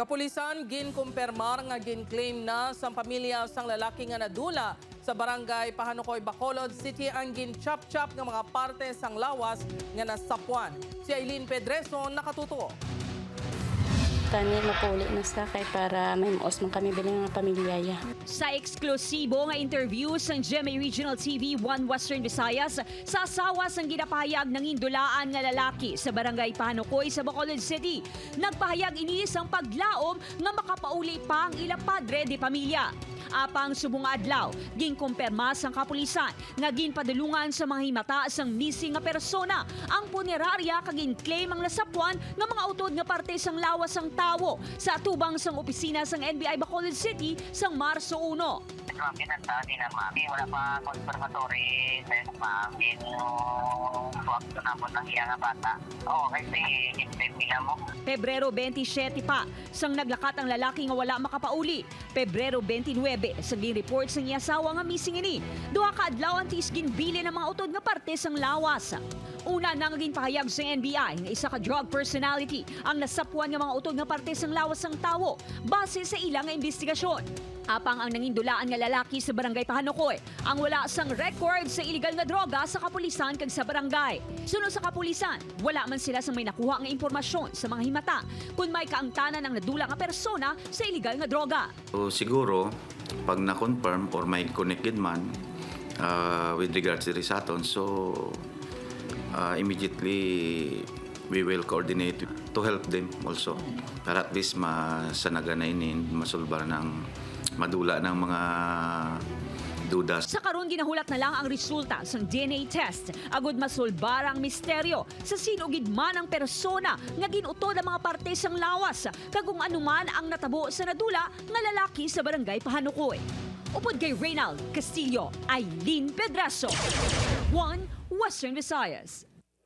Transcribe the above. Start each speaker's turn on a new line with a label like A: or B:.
A: Kapulisan ginkumpirmar nga gin-claim na sa pamilya sang lalaki nga nadula sa barangay Pahanukoy, Bacolod City ang gin-chop-chop nga mga parte sang lawas nga nasapuan. Si Aileen Pedreso nakatutuo.
B: Tani mapuli na sa kay para may maos man kami bilang nga pamilya ya.
C: Sa eksklusibo nga interview sa GMA Regional TV 1 Western Visayas, sa asawa sang ginapahayag ng indulaan nga lalaki sa barangay Panukoy sa Bacolod City. Nagpahayag ini sang paglaom nga makapauli pa ang ilang padre di pamilya. Apang subong adlaw, ginkumpirma sang kapulisan nga ginpadulungan sa mga himata sang missing nga persona ang punerarya kagin claim ang nasapuan nga mga utod nga parte sang lawas sang tawo sa atubang sang opisina sang NBI Bacolod City sang Marso 1.
D: Ang pinanta ni na mami. Wala pa confirmatory test mami. Swab ko na po ng iya nga bata. Oo, kasi nila mo.
C: Pebrero 27 pa, sang naglakat ang lalaki nga wala makapauli. Pebrero 29, sa report sang iya asawa nga missing ini. Duha ka adlaw ang tis ginbili ng mga utod nga parte sang lawas. Una nang ginpahayag sa NBI nga isa ka drug personality ang nasapuan nga mga utod nga parte sang lawas sang tawo base sa ilang nga investigasyon. Apang ang nangindulaan nga lalaki sa barangay Pahanukoy ang wala sang record sa illegal nga droga sa kapulisan kag sa barangay. Sunod sa kapulisan, wala man sila sa may nakuha nga impormasyon sa mga himata kung may kaangtanan ang nadula nga persona sa illegal nga droga.
E: So, siguro, pag na-confirm or may connected man uh, with regards to Risaton, so uh, immediately we will coordinate to help them also. Para at least masanaganainin, masulbar ng madula ng mga dudas.
C: Sa karon ginahulat na lang ang resulta sa DNA test agud masulbar ang misteryo sa sino gid man ang persona nga ginutod ang mga parte sang lawas kag kung anuman ang natabo sa nadula nga lalaki sa barangay Pahanukoy. Upod kay Reynald Castillo, Eileen Pedraso. 1 Western Visayas.